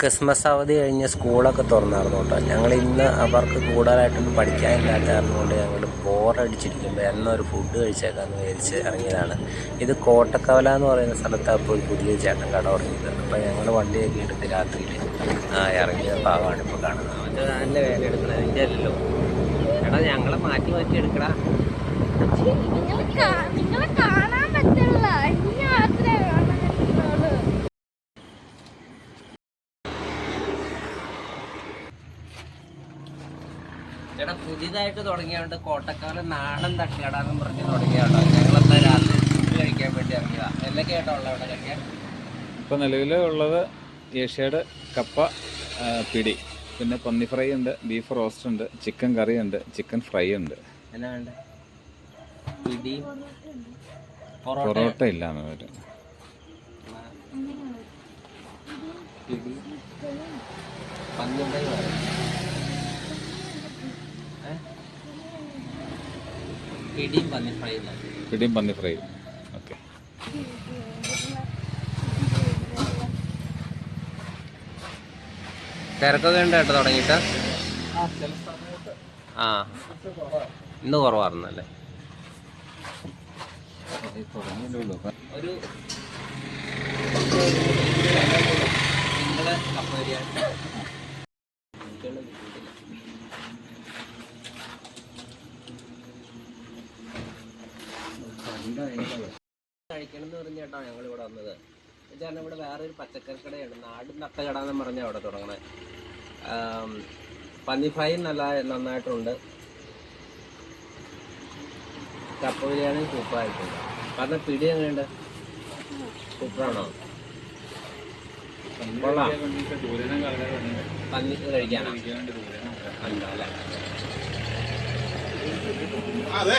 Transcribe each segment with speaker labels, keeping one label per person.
Speaker 1: Christmas അവധി കഴിഞ്ഞ് സ്കൂളൊക്കെ തുറന്നായിരുന്നു കേട്ടോ. ഞങ്ങൾ ഇന്ന് അവർക്ക് കൂടുതലായിട്ടൊന്നും പഠിക്കാനില്ലാത്ത കാരണം കൊണ്ട് ഞങ്ങൾ ബോറടിച്ചിരിക്കുമ്പോൾ എന്നൊരു ഫുഡ് കഴിച്ചേക്കാന്ന് വിചാരിച്ച് ഇറങ്ങിയതാണ്. ഇത് കോട്ടക്കവല എന്ന് പറയുന്ന സ്ഥലത്താണ് അപ്പോൾ ഒരു പുതിയ ചേട്ടൻ കട തുടങ്ങിയത്. അപ്പോൾ ഞങ്ങൾ വണ്ടിയൊക്കെ എടുത്ത് രാത്രിയിൽ ഇറങ്ങിയ ഭാഗമാണ് ഇപ്പോൾ കാണുന്നത്. അവന്റെ നല്ല വേല എടുക്കണം അല്ലല്ലോ. എടാ ഞങ്ങളെ മാറ്റി മാറ്റി എടുക്കടാ. പുതിയതായിട്ട് തുടങ്ങിയതുകൊണ്ട് കോട്ടക്കാട് നാടൻ തട്ടുകടാന്നും പറഞ്ഞ് തുടങ്ങിയാട്ടോ ഞങ്ങളെന്താ രാത്രി ഫുഡ് കഴിക്കാൻ വേണ്ടി ഇറങ്ങിയതാ. എന്തൊക്കെയാട്ടോ ഉള്ളത് അവിടെ കഴിക്കാൻ?
Speaker 2: ഇപ്പോൾ നിലവിൽ ഉള്ളത് ഏഷ്യയുടെ കപ്പ പിടി. പിന്നെ പന്നി ഫ്രൈ ഉണ്ട് ബീഫ് റോസ്റ്റ് ഉണ്ട് ചിക്കൻ കറി ഉണ്ട് ചിക്കൻ ഫ്രൈ ഉണ്ട്.
Speaker 1: എന്നാ വേണ്ട? പിടി പൊറോട്ട
Speaker 2: ഇല്ല പന്നി വരും
Speaker 1: പിടി പന്ത്രണ്ട് പിടിയും പന്നി ഫ്രൈ
Speaker 2: പിടിയും പന്നി ഫ്രൈ ഓക്കെ
Speaker 1: തിരക്കൊക്കെ ഉണ്ട് കേട്ടോ തുടങ്ങിയിട്ട്. ആ ഇന്ന് കുറവായിരുന്നല്ലേ? ഒരു നിങ്ങളുടെ കഴിക്കണം എന്ന് പറഞ്ഞ ചേട്ടാ ഞങ്ങൾ ഇവിടെ വന്നത് ചേട്ടൻ ഇവിടെ വേറെ ഒരു പച്ചക്കറി കടയാണ് നാടും നട്ടകട എന്ന് പറഞ്ഞാൽ അവിടെ തുടങ്ങണേ. ആം, പന്നി ഫ്രൈ നല്ല നന്നായിട്ടുണ്ട്. കപ്പ ബിരിയാണി സൂപ്പറായിട്ടുണ്ട് കാരണം പിടി എങ്ങനെയുണ്ട്? സൂപ്പറാണോ? കൊള്ളാം. പന്നി കഴിക്കാനാ? അല്ല? അല്ലേ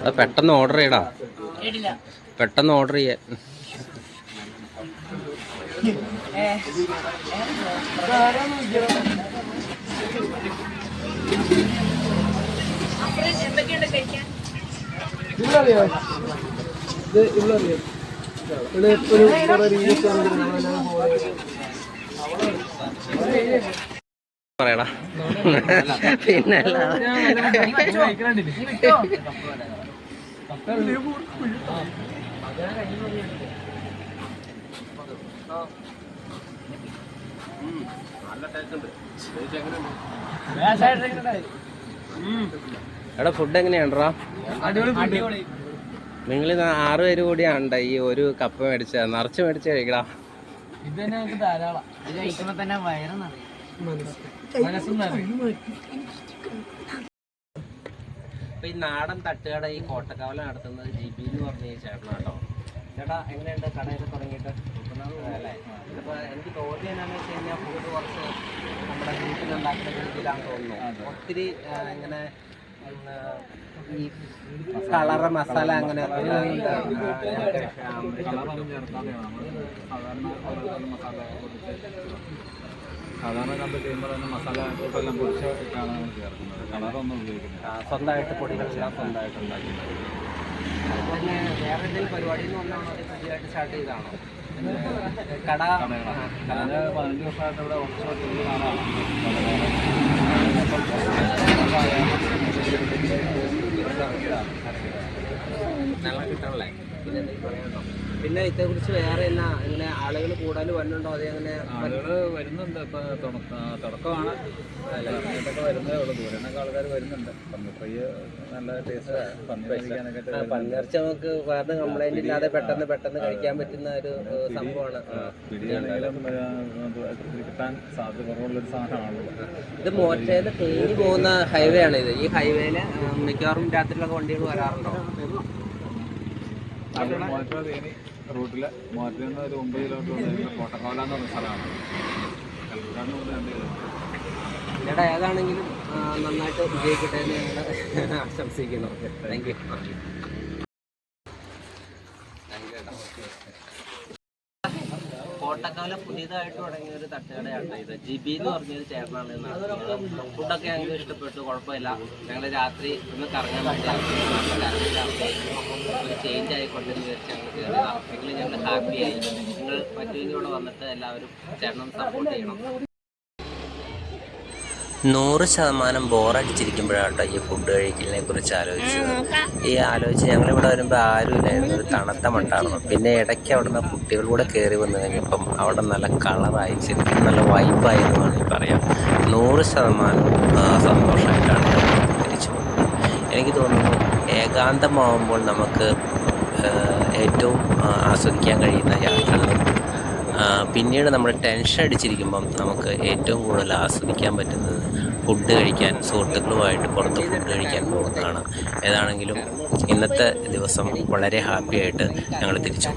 Speaker 1: അത് പെട്ടെന്ന് ഓർഡർ ചെയ്യടാ. പെട്ടെന്ന് ഓർഡർ ചെയ്യാൻ
Speaker 3: ഇത് ഇവിടെ കുറെ റീൽസ്
Speaker 1: പറയടാ. പിന്നെ എടാ ഫുഡ് എങ്ങനെയാണ്ടാ? നിങ്ങൾ ആറ് പേര് കൂടിയാണ്ട ഈ ഒരു കപ്പ് മേടിച്ച നിറച്ച് മേടിച്ച് കഴിക്കടാ.
Speaker 3: ഇത് തന്നെ നമുക്ക് ധാരാളം.
Speaker 4: ഇത് കഴിക്കുമ്പോ തന്നെ വയറെന്നറിയാം
Speaker 3: മനസ്സും
Speaker 1: അപ്പൊ ഈ നാടൻ തട്ടുകട ഈ കോട്ടക്കാവല നടത്തുന്നത് ജിബി എന്ന് പറഞ്ഞ ഈ ചേട്ടനാട്ടോ ചേട്ടാ എങ്ങനെയുണ്ട്? കടയൊക്കെ തുടങ്ങിയിട്ട്? അല്ലേ അപ്പൊ എനിക്ക് തോന്നിയ എന്താണെന്ന് വെച്ച് കഴിഞ്ഞാൽ ഫുഡ് കുറച്ച് നമ്മുടെ വീട്ടിലുണ്ടാക്കുന്ന രീതിയിലാണെന്ന് തോന്നുന്നു. ഒത്തിരി ഇങ്ങനെ ഈ കളറ് മസാല അങ്ങനെ
Speaker 2: സാധാരണ കണ്ട് ചെയ്യുമ്പോൾ തന്നെ മസാല എല്ലാം പൊടിച്ചിട്ടാണ് നമ്മൾ ചേർക്കുന്നത് കളറൊന്നും ഉപയോഗിക്കുന്നത്
Speaker 1: സ്വന്തമായിട്ട് പൊടികളെല്ലാം സ്വന്തമായിട്ട് ഉണ്ടാക്കുന്നത് പിന്നെ വേറെ എന്തെങ്കിലും പരിപാടി എന്ന് പറഞ്ഞാണോ പുതിയതായിട്ട് സ്റ്റാർട്ട് ചെയ്താണോ കട
Speaker 2: ഞാൻ പതിനഞ്ച് വർഷമായിട്ട് ഇവിടെ വർക്ക്ഷോപ്പ് ചെയ്യുന്ന Nalang
Speaker 1: kita lagi. പിന്നെ എന്തെങ്കിലും പറയാനുണ്ടോ പിന്നെ ഇതേക്കുറിച്ച് വേറെ എന്നാ ഇങ്ങനെ ആളുകൾ കൂടുതൽ വന്നുണ്ടോ അതേ അങ്ങനെ
Speaker 2: ആളുകൾ വരുന്നുണ്ട്. ഇപ്പൊ തുടക്ക- തുടക്കമാണ്. വരുന്നേ ഉള്ളൂ. ദൂരെന്നൊക്കെ ആൾക്കാർ വരുന്നുണ്ട്. പന്നി നല്ല ടേസ്റ്റ്
Speaker 1: പന്നിറച്ച നമുക്ക് വേറെ കംപ്ലൈന്റ് ഇല്ലാതെ പെട്ടെന്ന് പെട്ടെന്ന് കഴിക്കാൻ പറ്റുന്ന ഒരു സംഭവമാണ്.
Speaker 2: കിട്ടാൻ സാധ്യത സാധനമാണല്ലോ.
Speaker 1: ഇത് മോറ്റയിൽ തേനി പോകുന്ന ഹൈവേ ആണ് ഇത് ഈ ഹൈവേയിൽ മിക്കവാറും രാത്രിയിലൊക്കെ വണ്ടികൾ വരാറുണ്ടോ?
Speaker 2: മോറ്റ തേനി നിന്ന് ഒരു ഒമ്പത് കിലോമീറ്റർ കോട്ടക്കോല എന്ന് പറഞ്ഞ സ്ഥലമാണ്.
Speaker 1: ഏതാണെങ്കിലും നന്നായിട്ട് വിജയിക്കട്ടെ എന്ന് ഞങ്ങൾ ആശംസിക്കുന്നു. താങ്ക് യു കോട്ടക്കാല പുതിയതായിട്ട് തുടങ്ങിയ ഒരു തട്ടുകടയാണ് ഇത് ജിബി എന്ന് പറഞ്ഞൊരു ചേട്ടനാണ്. ഫുഡൊക്കെ ഞങ്ങൾക്ക് ഇഷ്ടപ്പെട്ടു കുഴപ്പമില്ല ഞങ്ങൾ രാത്രി ഒന്ന് കറങ്ങാൻ വേണ്ടി. ഒരു ചേഞ്ച് ആയിക്കോട്ടെ എന്ന് വിചാരിച്ച് ഞങ്ങൾ കയറിയതാണ് നിങ്ങൾ ഞങ്ങൾ ഹാപ്പിയായി നിങ്ങൾ മറ്റൊരു കൂടെ വന്നിട്ട് എല്ലാവരും ചേട്ടനും സപ്പോർട്ട് ചെയ്യണം നൂറ് ശതമാനം ബോറടിച്ചിരിക്കുമ്പോഴാട്ടോ ഈ ഫുഡ് കഴിക്കലിനെ കുറിച്ച് ആലോചിച്ചത്. ഈ ആലോചിച്ച് ഞങ്ങളിവിടെ വരുമ്പോൾ ആരും ഇല്ലായിരുന്നു ഒരു തണുത്ത മട്ടായിരുന്നു. പിന്നെ ഇടയ്ക്ക് അവിടുന്ന് കുട്ടികളൂടെ കയറി വന്നു കഴിഞ്ഞപ്പം അവിടെ നല്ല കളറായി ശരിക്കും നല്ല വൈബായി എന്ന് വേണമെങ്കിൽ പറയാം. നൂറ് ശതമാനം സന്തോഷമായിട്ടാണ് തിരിച്ചു പോകുന്നത് എനിക്ക് തോന്നുന്നു ഏകാന്തമാവുമ്പോൾ നമുക്ക് ഏറ്റവും ആസ്വദിക്കാൻ കഴിയുന്ന യാത്രകളും പിന്നീട് നമ്മൾ ടെൻഷൻ അടിച്ചിരിക്കുമ്പം നമുക്ക് ഏറ്റവും കൂടുതൽ ആസ്വദിക്കാൻ പറ്റുന്നത് ഫുഡ് കഴിക്കാൻ സുഹൃത്തുക്കളുമായിട്ട് പുറത്ത് ഫുഡ് കഴിക്കാൻ പോകുന്നതാണ്. ഏതാണെങ്കിലും ഇന്നത്തെ ദിവസം വളരെ ഹാപ്പിയായിട്ട് ഞങ്ങൾ തിരിച്ചു